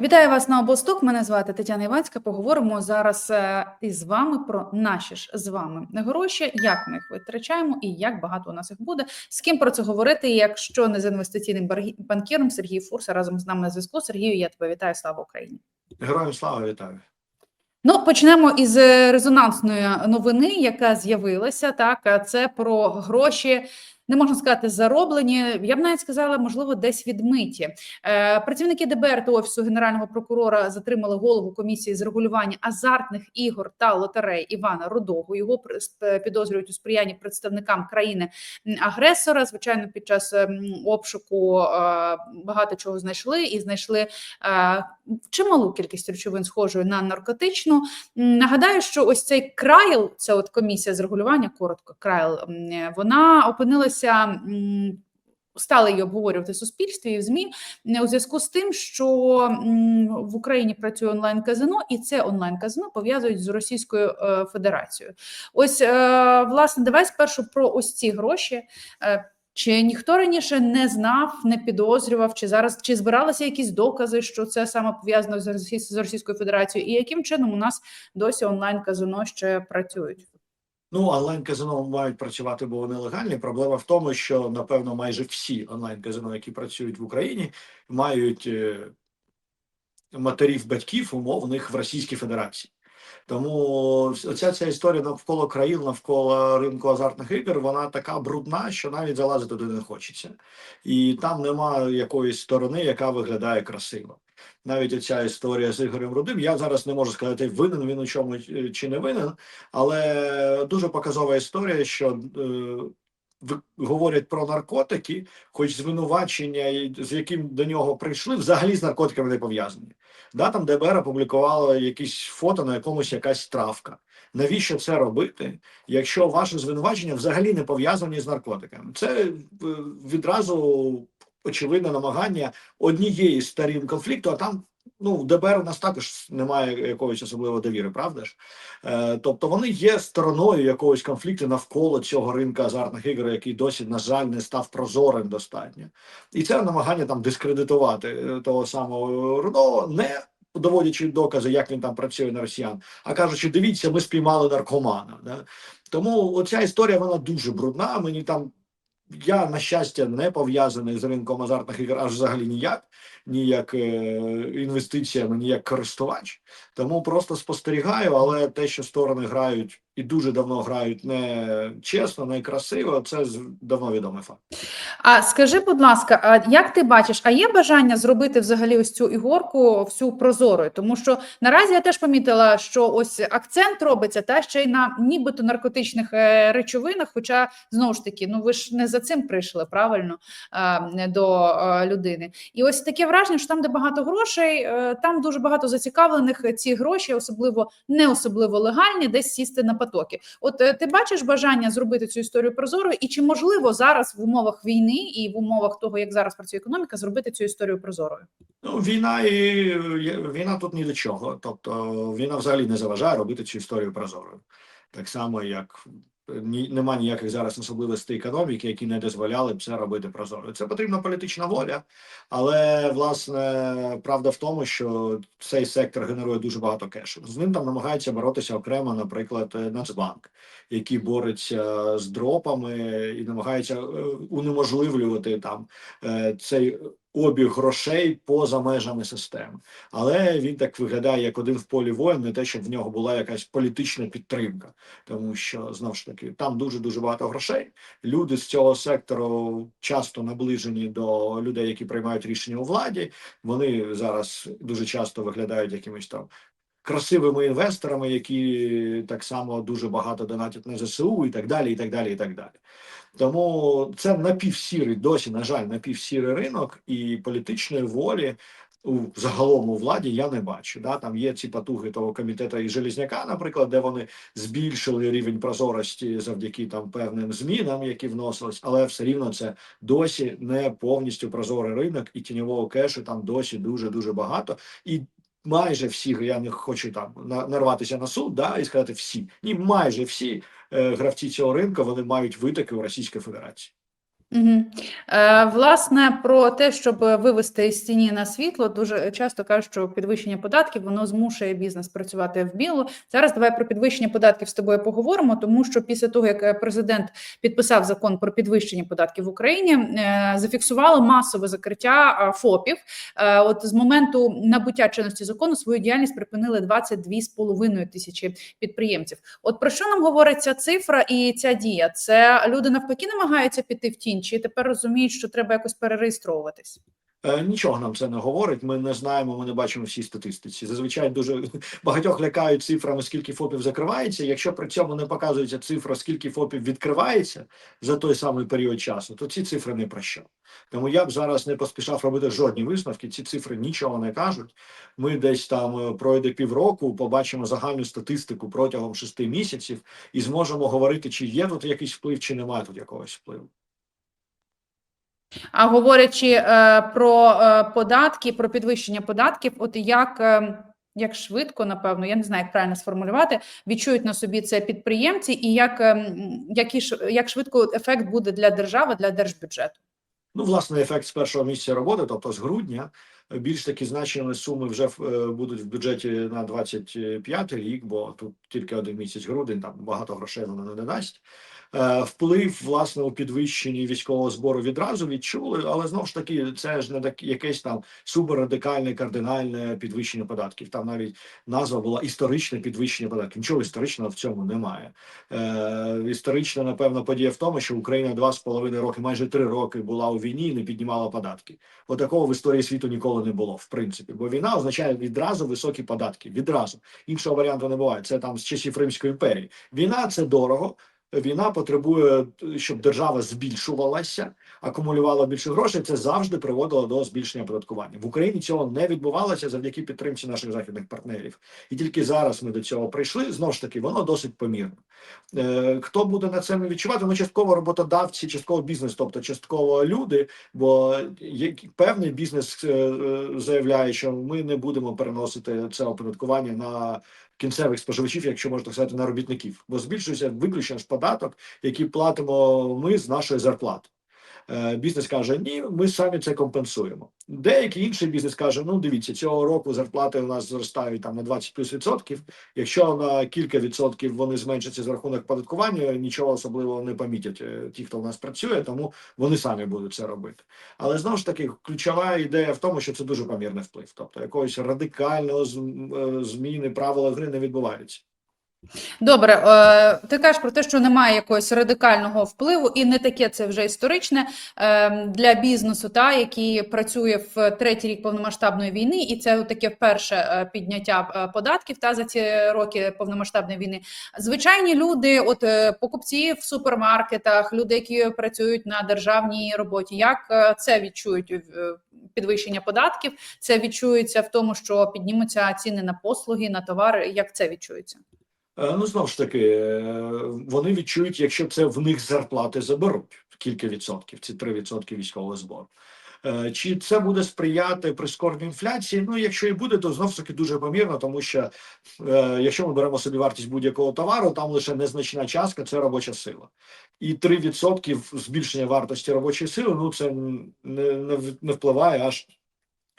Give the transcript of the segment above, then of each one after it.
Вітаю вас на обосток. Мене звати Тетяна Іванська. Поговоримо зараз е, із вами про наші ж з вами гроші, як ми їх витрачаємо і як багато у нас їх буде. З ким про це говорити, якщо не з інвестиційним банкіром Сергій Фурса разом з нами на зв'язку. Сергію, я тебе вітаю. Слава Україні. Героям слава вітаю. Ну, почнемо із е, резонансної новини, яка з'явилася. Так, це про гроші. Не можна сказати зароблені. Я б навіть сказала, можливо, десь відмиті. Е, працівники ДБР та офісу генерального прокурора затримали голову комісії з регулювання азартних ігор та лотерей Івана Рудогу. Його підозрюють у сприянні представникам країни-агресора. Звичайно, під час ем, обшуку е, багато чого знайшли і знайшли е, чималу кількість речовин, схожої на наркотичну. Нагадаю, що ось цей крайл, це от комісія з регулювання, коротко крайл, вона опинилася. М, Стали її обговорювати в суспільстві і в змі е, у зв'язку з тим, що в Україні працює онлайн казино, і це онлайн казино пов'язують з Російською е, Федерацією. Ось е, власне, давай спершу про ось ці гроші. Чи ніхто раніше не знав, не підозрював, чи зараз чи збиралися якісь докази, що це саме пов'язано з Російською Федерацією, і яким чином у нас досі онлайн казино ще працюють? Ну, онлайн-казино мають працювати, бо вони легальні. Проблема в тому, що напевно майже всі онлайн-казино, які працюють в Україні, мають е, матерів батьків умовних в Російській Федерації. Тому оця ця історія навколо країн, навколо ринку азартних ігор, вона така брудна, що навіть залазити туди не хочеться. І там немає якоїсь сторони, яка виглядає красиво. Навіть оця історія з Ігорем Рудим. Я зараз не можу сказати, винен він у чому е, чи не винен, але дуже показова історія, що е, говорять про наркотики, хоч звинувачення, з яким до нього прийшли, взагалі з наркотиками не пов'язані. Да, там ДБР опублікувало якісь фото на якомусь якась травка. Навіщо це робити, якщо ваше звинувачення взагалі не пов'язані з наркотиками? Це е, відразу очевидне намагання однієї з сторін конфлікту, а там ну в ДБР у нас також немає якоїсь особливої довіри, правда ж? Е, тобто вони є стороною якогось конфлікту навколо цього ринка азартних ігор, який досі, на жаль, не став прозорим достатньо. І це намагання там дискредитувати е, того самого Руно, не доводячи докази, як він там працює на росіян, а кажучи, дивіться, ми спіймали наркомана. Да? Тому оця історія вона дуже брудна. Мені там я, на щастя, не пов'язаний з ринком азартних ігор аж взагалі ніяк, ні як е, інвестиціями, ні як користувач. Тому просто спостерігаю, але те, що сторони грають і дуже давно грають не чесно, не красиво, це давно відомий факт. А скажи, будь ласка, а як ти бачиш, а є бажання зробити взагалі ось цю ігорку всю прозорою? Тому що наразі я теж помітила, що ось акцент робиться та ще й на нібито наркотичних е, речовинах. Хоча знову ж таки, ну ви ж не за цим прийшли правильно до людини. І ось таке враження, що там, де багато грошей, е, там дуже багато зацікавлених е, ці гроші, особливо не особливо легальні, десь сісти на потоки. От е, ти бачиш бажання зробити цю історію прозорою, і чи можливо зараз в умовах війни і в умовах того, як зараз працює економіка, зробити цю історію прозорою? Ну, війна і війна тут ні до чого. Тобто війна взагалі не заважає робити цю історію прозорою. Так само, як ні, нема ніяких зараз особливостей економіки, які не дозволяли б це робити прозоро. Це потрібна політична воля, але власне правда в тому, що цей сектор генерує дуже багато кешу. З ним там намагаються боротися окремо, наприклад, Нацбанк, який бореться з дропами і намагається е, унеможливлювати там е, цей обіг грошей поза межами системи. Але він так виглядає як один в полі воїн, не те, щоб в нього була якась політична підтримка, тому що знову ж таки там дуже дуже багато грошей. Люди з цього сектору часто наближені до людей, які приймають рішення у владі. Вони зараз дуже часто виглядають якимись там. Красивими інвесторами, які так само дуже багато донатять на ЗСУ і так далі, і так далі, і так далі. Тому це напівсірий, досі, на жаль, напівсірий ринок і політичної волі у загалом у владі я не бачу. Да? Там є ці потуги того комітету і Желізняка, наприклад, де вони збільшили рівень прозорості завдяки там певним змінам, які вносились, але все рівно це досі не повністю прозорий ринок, і тіньового кешу там досі дуже дуже багато. І майже всі, я не хочу там на- нарватися на суд, да, і сказати всі. Ні, майже всі е, гравці цього ринку вони мають витоки у Російській Федерації. Е, власне, про те, щоб вивести з тіні на світло, дуже часто кажуть, що підвищення податків воно змушує бізнес працювати в білу. Зараз давай про підвищення податків з тобою поговоримо, тому що після того, як е, президент підписав закон про підвищення податків в Україні, е, зафіксувало масове закриття ФОПів. Е, от з моменту набуття чинності закону свою діяльність припинили 22,5 тисячі підприємців. От про що нам говорить ця цифра і ця дія? Це люди навпаки намагаються піти в тінь, чи тепер розуміють, що треба якось перереєстровуватись? Е, Нічого нам це не говорить. Ми не знаємо, ми не бачимо всі статистиці. Зазвичай дуже багатьох лякають цифрами, скільки ФОПів закривається. Якщо при цьому не показується цифра, скільки ФОПів відкривається за той самий період часу, то ці цифри не про що. Тому я б зараз не поспішав робити жодні висновки. Ці цифри нічого не кажуть. Ми десь там е, пройде півроку, побачимо загальну статистику протягом шести місяців і зможемо говорити, чи є тут якийсь вплив, чи немає тут якогось впливу. А говорячи е, про е, податки, про підвищення податків, от як, е, як швидко, напевно, я не знаю, як правильно сформулювати, відчують на собі це підприємці, і як, е, які як швидко ефект буде для держави, для держбюджету? Ну, власне, ефект з першого місяця роботи, тобто з грудня, більш такі значені суми вже будуть в бюджеті на 25 рік, бо тут тільки один місяць грудень, там багато грошей воно не дасть. Е, Вплив власне у підвищенні військового збору відразу відчули, але знову ж таки, це ж не так якесь там суперрадикальне кардинальне підвищення податків. Там навіть назва була історичне підвищення податків. Нічого історичного в цьому немає. Е, історична, напевно, подія в тому, що Україна два з половиною роки, майже три роки була у війні і не піднімала податки. От такого в історії світу ніколи не було, в принципі. Бо війна означає відразу високі податки. Відразу іншого варіанту не буває. Це там з часів Римської імперії. Війна це дорого. Війна потребує, щоб держава збільшувалася, акумулювала більше грошей. Це завжди приводило до збільшення оподаткування. В Україні цього не відбувалося завдяки підтримці наших західних партнерів. І тільки зараз ми до цього прийшли. Знову ж таки, воно досить помірно. Е, Хто буде на це не відчувати? Ну, частково роботодавці, частково бізнес, тобто частково люди. Бо є певний бізнес е, е, заявляє, що ми не будемо переносити це оподаткування на кінцевих споживачів, якщо можна сказати, на робітників, бо збільшується виключно ж податок, який платимо ми з нашої зарплати. Е, Бізнес каже, ні, ми самі це компенсуємо. Деякий інший бізнес каже: ну дивіться, цього року зарплати у нас зростають там на 20 плюс відсотків. Якщо на кілька відсотків вони зменшаться за рахунок податкування, нічого особливого не помітять е, ті, хто в нас працює, тому вони самі будуть це робити. Але знову ж таки, ключова ідея в тому, що це дуже помірний вплив, тобто якогось радикального е, зміни правила гри не відбувається. Добре, е, ти кажеш про те, що немає якогось радикального впливу, і не таке це вже історичне е, для бізнесу, та який працює в третій рік повномасштабної війни, і це таке вперше е, підняття податків та за ці роки повномасштабної війни. Звичайні люди, от покупці в супермаркетах, люди, які працюють на державній роботі, як це відчують підвищення податків? Це відчується в тому, що піднімуться ціни на послуги, на товари. Як це відчується? Е, Ну, знову ж таки, е, вони відчують, якщо це в них зарплати заберуть кілька відсотків, ці 3% військового збору. Е, Чи це буде сприяти прискоренню інфляції? Ну, якщо і буде, то знов таки дуже помірно, тому що якщо ми беремо собі вартість будь-якого товару, там лише незначна частка це робоча сила. І 3% збільшення вартості робочої сили, ну це не, не впливає аж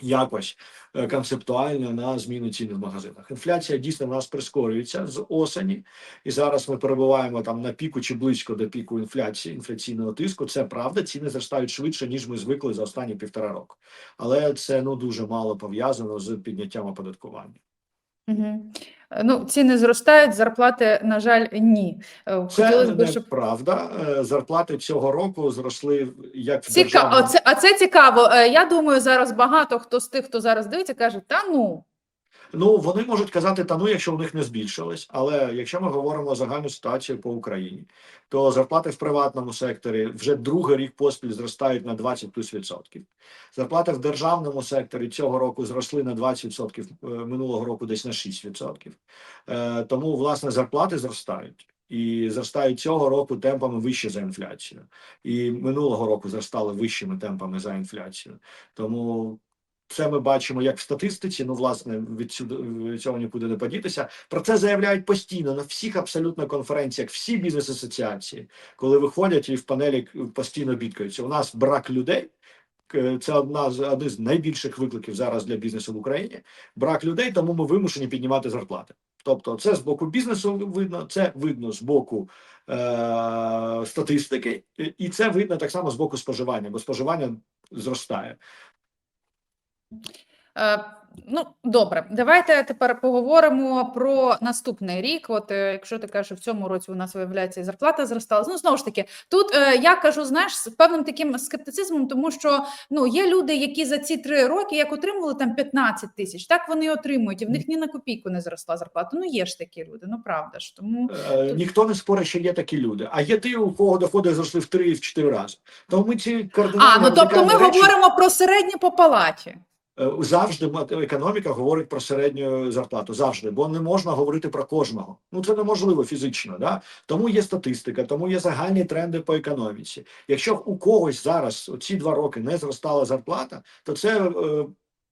якось е, концептуально на зміну цін в магазинах. Інфляція дійсно в нас прискорюється з осені, і зараз ми перебуваємо там на піку чи близько до піку інфляції, інфляційного тиску. Це правда, ціни зростають швидше, ніж ми звикли за останні півтора року. Але це ну дуже мало пов'язано з підняттям оподаткування. Угу. Ну, ціни зростають, зарплати, на жаль, ні. Е, Це Хотілося б, щоб неправда. Е, Зарплати цього року зросли як в цікаво. державному, А це, а це цікаво. Е, Я думаю, зараз багато хто з тих, хто зараз дивиться, каже: та ну. Ну, вони можуть казати, та ну, якщо у них не збільшилось, але якщо ми говоримо загальну ситуацію по Україні, то зарплати в приватному секторі вже другий рік поспіль зростають на 20 плюс відсотків. Зарплати в державному секторі цього року зросли на 20 відсотків, е, минулого року десь на 6 відсотків. Е, Тому, власне, зарплати зростають. І зростають цього року темпами вище за інфляцію. І минулого року зростали вищими темпами за інфляцію. Тому Це ми бачимо як в статистиці. Ну, власне, від цього нікуди не подітися. Про це заявляють постійно на всіх абсолютно конференціях, всі бізнес-асоціації, коли виходять і в панелі постійно бідкаються. У нас брак людей. Це одна з один з найбільших викликів зараз для бізнесу в Україні. Брак людей, тому ми вимушені піднімати зарплати. Тобто, це з боку бізнесу видно, це видно з боку е- статистики, і це видно так само з боку споживання, бо споживання зростає. Е, Ну, добре, давайте тепер поговоримо про наступний рік. От е, якщо ти кажеш, що в цьому році у нас виявляється і зарплата зростала. Ну знову ж таки, тут е, я кажу, знаєш, з певним таким скептицизмом, тому що ну є люди, які за ці три роки як отримували там 15 тисяч, так вони і отримують, і в них ні на копійку не зросла зарплата. Ну є ж такі люди, ну правда ж. Тому Е, ніхто не спорить, що є такі люди. А є ті, у кого доходи зросли в три в чотири рази. Тому ми ці кардинальні а ну тобто ми речі- говоримо про середнє по палаті. Е, Завжди економіка говорить про середню зарплату. Завжди, бо не можна говорити про кожного. Ну це неможливо фізично. Да? Тому є статистика, тому є загальні тренди по економіці. Якщо у когось зараз ці два роки не зростала зарплата, то це е,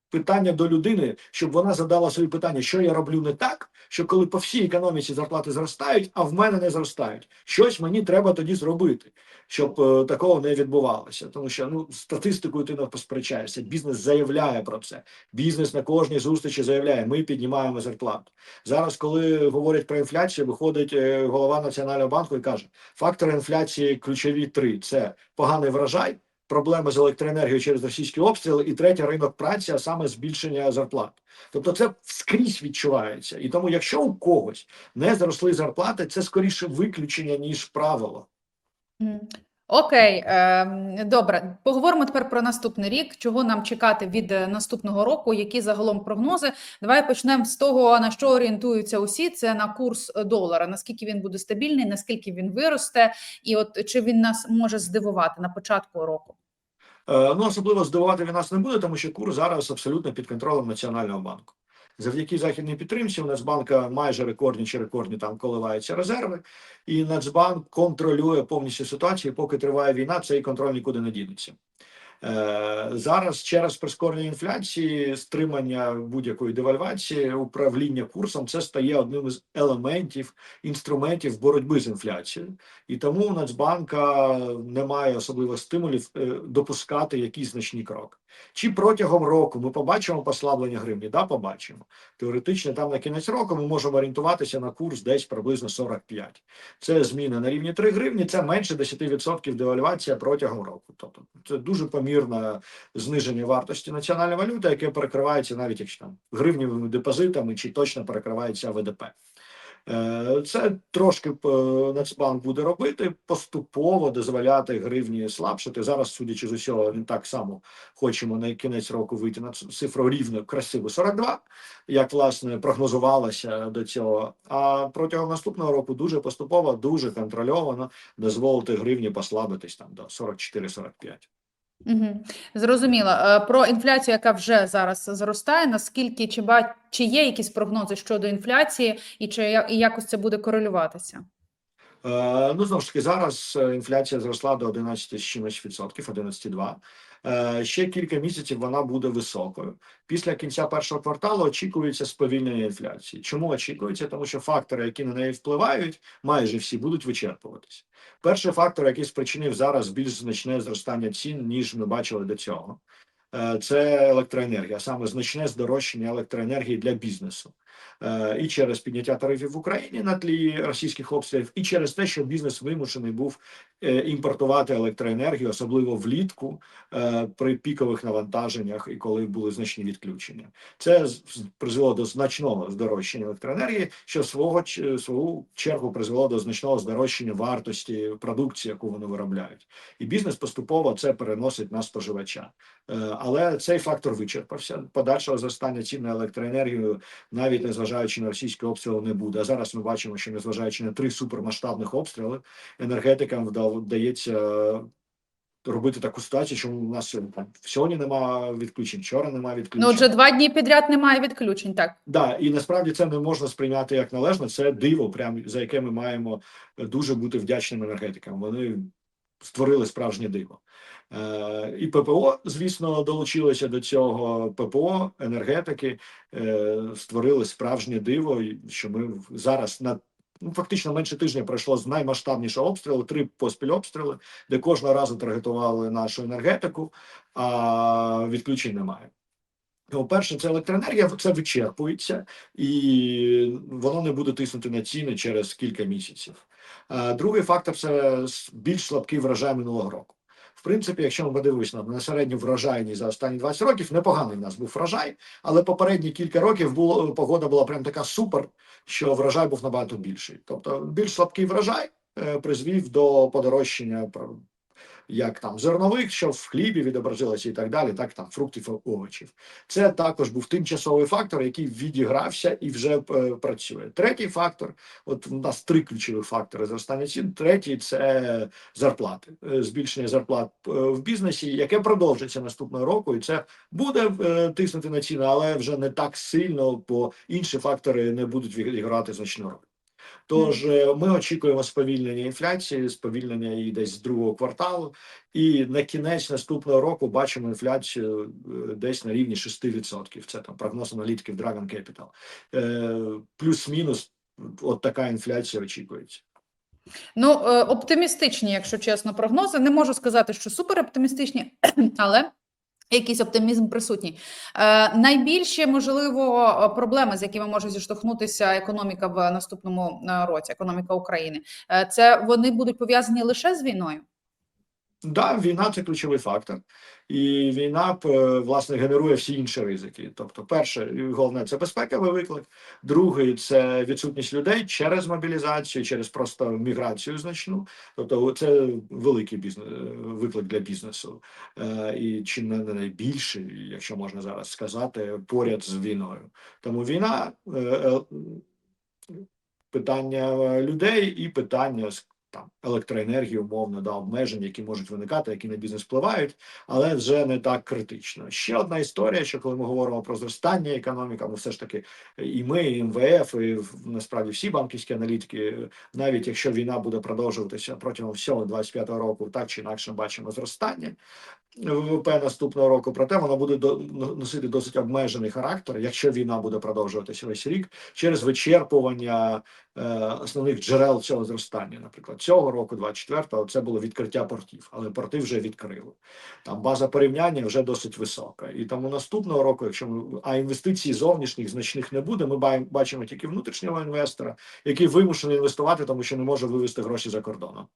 питання до людини, щоб вона задала собі питання, що я роблю не так, що коли по всій економіці зарплати зростають, а в мене не зростають. Щось мені треба тоді зробити, щоб е, такого не відбувалося. Тому що ну статистикою ти не посперечаєшся. Бізнес заявляє про це. Бізнес на кожній зустрічі заявляє: ми піднімаємо зарплату. Зараз, коли говорять про інфляцію, виходить е, голова національного банку і каже: фактори інфляції ключові три: це поганий врожай. Проблеми з електроенергією через російські обстріли, і третє ринок праці, а саме збільшення зарплат. Тобто це скрізь відчувається. І тому, якщо у когось не зросли зарплати, це скоріше виключення ніж правило. Окей, ем, добре. Поговоримо тепер про наступний рік. Чого нам чекати від е, наступного року? Які загалом прогнози? Давай почнемо з того, на що орієнтуються усі. Це на курс е, долара. Наскільки він буде стабільний, наскільки він виросте, і от чи він нас може здивувати на початку року? Е, Ну, особливо здивувати він нас не буде, тому що курс зараз абсолютно під контролем Національного банку. Завдяки західній підтримці у Нацбанка майже рекордні чи рекордні там коливаються резерви, і Нацбанк контролює повністю ситуацію. Поки триває війна, цей контроль нікуди не дінеться. Е, Зараз через прискорення інфляції, стримання будь-якої девальвації, управління курсом це стає одним із елементів інструментів боротьби з інфляцією, і тому у Нацбанка немає особливих стимулів е, допускати якісь значні кроки. Чи протягом року ми побачимо послаблення гривні? Да, побачимо. Теоретично, там на кінець року ми можемо орієнтуватися на курс десь приблизно 45. Це зміна на рівні 3 гривні, це менше 10% девальвація протягом року. Тобто це дуже помірне зниження вартості національної валюти, яке перекривається навіть якщо там гривневими депозитами чи точно перекривається ВДП. Е, Це трошки е, Нацбанк буде робити, поступово дозволяти гривні слабшати. Зараз, судячи з усього, він так само хочемо на кінець року вийти на цифру рівно красиву 42, як власне прогнозувалося до цього. А протягом наступного року дуже поступово, дуже контрольовано дозволити гривні послабитись там до 44-45. Угу. Зрозуміло. Е, Про інфляцію, яка вже зараз зростає, наскільки чи ба чи є якісь прогнози щодо інфляції, і чи і якось це буде корелюватися? Е, Ну, знову ж таки, зараз е, інфляція зросла до 11 з чимось відсотків, 11,2. Е, Ще кілька місяців вона буде високою. Після кінця першого кварталу очікується сповільнення інфляції. Чому очікується? Тому що фактори, які на неї впливають, майже всі будуть вичерпуватися. Перший фактор, який спричинив зараз більш значне зростання цін, ніж ми бачили до цього, е, це електроенергія, саме значне здорожчання електроенергії для бізнесу. Е, і через підняття тарифів в Україні на тлі російських обстрілів, і через те, що бізнес вимушений був е, імпортувати електроенергію, особливо влітку е, при пікових навантаженнях і коли були значні відключення. Це призвело до значного здорожчання електроенергії, що свого свою чергу призвело до значного здорожчання вартості продукції, яку вони виробляють, і бізнес поступово це переносить на споживача. Але цей фактор вичерпався. Подальшого зростання цін на електроенергію навіть незважаючи на російські обстріли, не буде. А зараз ми бачимо, що незважаючи на три супермасштабних обстріли, енергетикам вда- вдається е, робити таку ситуацію, що у нас сьогодні там сьогодні немає відключень, вчора немає відключень. Ну, отже, два дні підряд немає відключень, так. Да, і насправді це не можна сприйняти як належно. Це диво, прям за яке ми маємо дуже бути вдячними енергетикам. Вони створили справжнє диво. І ППО, звісно, долучилося до цього. ППО, енергетики створили справжнє диво, що ми зараз на ну, фактично менше тижня пройшло з наймасштабнішого обстрілу, три поспіль обстріли, де кожного разу таргетували нашу енергетику, а відключень немає. Перше, це електроенергія, це вичерпується, і воно не буде тиснути на ціни через кілька місяців. Другий фактор це більш слабкий врожай минулого року. В принципі, якщо ми подивимося на, середню врожайність за останні 20 років, непоганий в нас був врожай, але попередні кілька років було погода була прям така супер, що врожай був набагато більший. Тобто, більш слабкий врожай е, призвів до подорожчання як там зернових, що в хлібі відобразилося і так далі, так там фруктів овочів. Це також був тимчасовий фактор, який відігрався і вже е, працює. Третій фактор, от у нас три ключові фактори зростання цін. Третій це зарплати, Е, збільшення зарплат е, в бізнесі, яке продовжиться наступного року, і це буде тиснути на ціни, але вже не так сильно, бо інші фактори не будуть відігравати значну роль. Тож е, ми очікуємо сповільнення інфляції, сповільнення її десь з другого кварталу, і на кінець наступного року бачимо інфляцію е, десь на рівні 6%. Це там прогноз аналітиків Dragon Capital. Е, Плюс-мінус, от така інфляція очікується. Ну, оптимістичні, якщо чесно, прогнози. Не можу сказати, що супер оптимістичні, але якийсь оптимізм присутній. Е, найбільші, можливо, проблеми, з якими може зіштовхнутися економіка в наступному е, році, економіка України, е, це вони будуть пов'язані лише з війною. Да, війна це ключовий фактор, і війна е, власне генерує всі інші ризики. Тобто, перше, головне це безпековий виклик. Другий це відсутність людей через мобілізацію, через просто міграцію значну. Тобто, це великий бізнес виклик для бізнесу, Е, і чи не найбільший, якщо можна зараз сказати, поряд з війною. Тому війна е, е, питання людей і питання там електроенергії, умовно, да, обмежень, які можуть виникати, які на бізнес впливають, але вже не так критично. Ще одна історія, що коли ми говоримо про зростання економіки, ми все ж таки і ми, і МВФ, і насправді всі банківські аналітики, навіть якщо війна буде продовжуватися протягом всього 25-го року, так чи інакше бачимо зростання. ВВП наступного року, проте вона буде носити досить обмежений характер, якщо війна буде продовжуватися весь рік, через вичерпування е, основних джерел цього зростання. Наприклад, цього року, 24-го, це було відкриття портів, але порти вже відкрили. Там база порівняння вже досить висока. І тому наступного року, якщо ми а інвестицій зовнішніх значних не буде, ми бачимо тільки внутрішнього інвестора, який вимушений інвестувати, тому що не може вивести гроші за кордоном.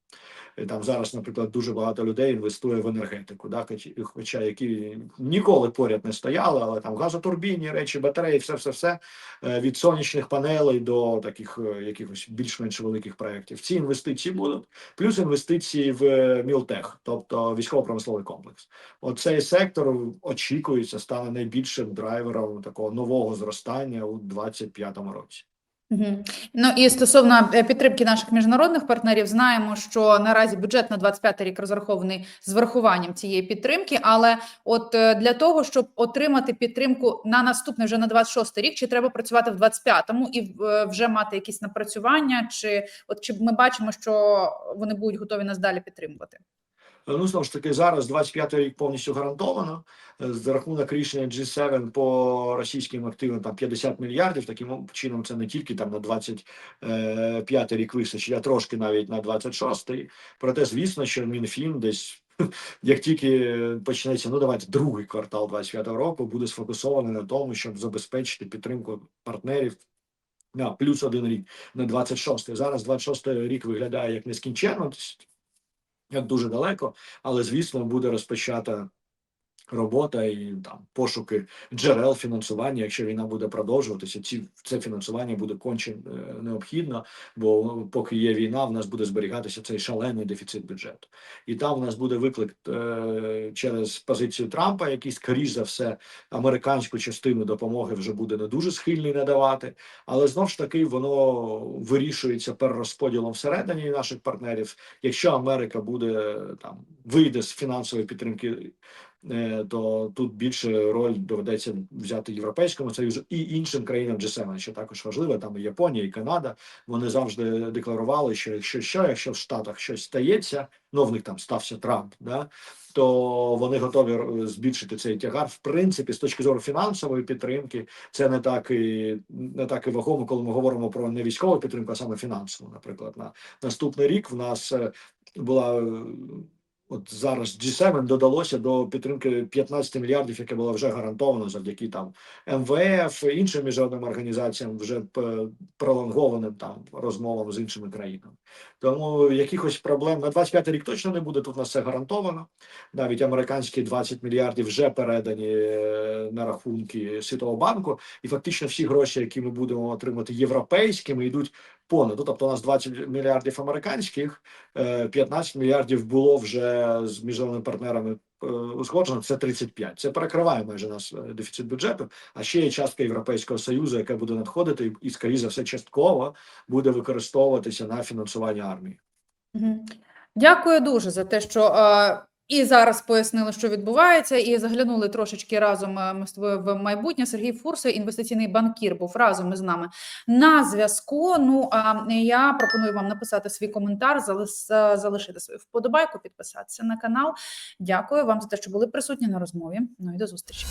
І Там зараз, наприклад, дуже багато людей інвестує в енергетику, да, хоч- хоча які ніколи поряд не стояли, але там газотурбінні речі, батареї, все, все, все е, від сонячних панелей до таких е, якихось більш-менш великих проєктів. Ці інвестиції будуть, плюс інвестиції в е, Мілтех, тобто військово-промисловий комплекс. Оцей сектор очікується стане найбільшим драйвером такого нового зростання у 2025 році. Ну і стосовно е, підтримки наших міжнародних партнерів, знаємо, що наразі бюджет на 25 рік розрахований з врахуванням цієї підтримки. Але от е, для того, щоб отримати підтримку на наступний вже на 26 рік, чи треба працювати в 25-му і е, вже мати якісь напрацювання, чи от чи ми бачимо, що вони будуть готові нас далі підтримувати? Ну, знову ж таки, зараз 25-й рік повністю гарантовано. Е, За рахунок рішення G7 по російським активам там 50 мільярдів. Таким чином, це не тільки там на 25-й рік вистачить, а трошки навіть на 26-й. Проте, звісно, що Мінфін десь. Як тільки почнеться, ну давайте другий квартал 25-го року буде сфокусований на тому, щоб забезпечити підтримку партнерів на плюс один рік на 26-й. Зараз 26-й рік виглядає як нескінченно, як дуже далеко, але звісно буде розпочата робота і там пошуки джерел фінансування. Якщо війна буде продовжуватися, ці це фінансування буде конче е, необхідно, бо поки є війна, в нас буде зберігатися цей шалений дефіцит бюджету, і там в нас буде виклик е, через позицію Трампа, який скоріш за все американську частину допомоги вже буде не дуже схильний надавати, але знов ж таки воно вирішується перерозподілом всередині наших партнерів. Якщо Америка буде там вийде з фінансової підтримки то тут більше роль доведеться взяти Європейському Союзу і іншим країнам G7, що також важливо. Там і Японія, і Канада. Вони завжди декларували, що якщо що, якщо в Штатах щось стається, ну в них там стався Трамп, да то вони готові е, збільшити цей тягар. В принципі, з точки зору фінансової підтримки, це не так і не так і вагомо, коли ми говоримо про не військову підтримку, а саме фінансову. Наприклад, на наступний рік в нас е, була. От зараз G7 додалося до підтримки 15 мільярдів, яке було вже гарантовано завдяки там МВФ, іншим міжнародним організаціям, вже пролонгованим там розмовам з іншими країнами. Тому якихось проблем на 25 рік точно не буде. Тут у нас все гарантовано. Навіть американські 20 мільярдів вже передані е, на рахунки Світового банку, і фактично всі гроші, які ми будемо отримати європейськими, йдуть понад. Ну, Тобто у нас 20 мільярдів американських, е, 15 мільярдів було вже з міжнародними партнерами е, узгоджено. Це 35. Це перекриває майже наш е, дефіцит бюджету. А ще є частка Європейського союзу, яка буде надходити, і, скоріше за все, частково буде використовуватися на фінансування армії. Дякую дуже за те, що е, і зараз пояснили, що відбувається, і заглянули трошечки разом е, ми з тобою в майбутнє. Сергій Фурсо, інвестиційний банкір, був разом із нами на зв'язку. Ну а я пропоную вам написати свій коментар, е, залишити свою вподобайку, підписатися на канал. Дякую вам за те, що були присутні на розмові. Ну і до зустрічі.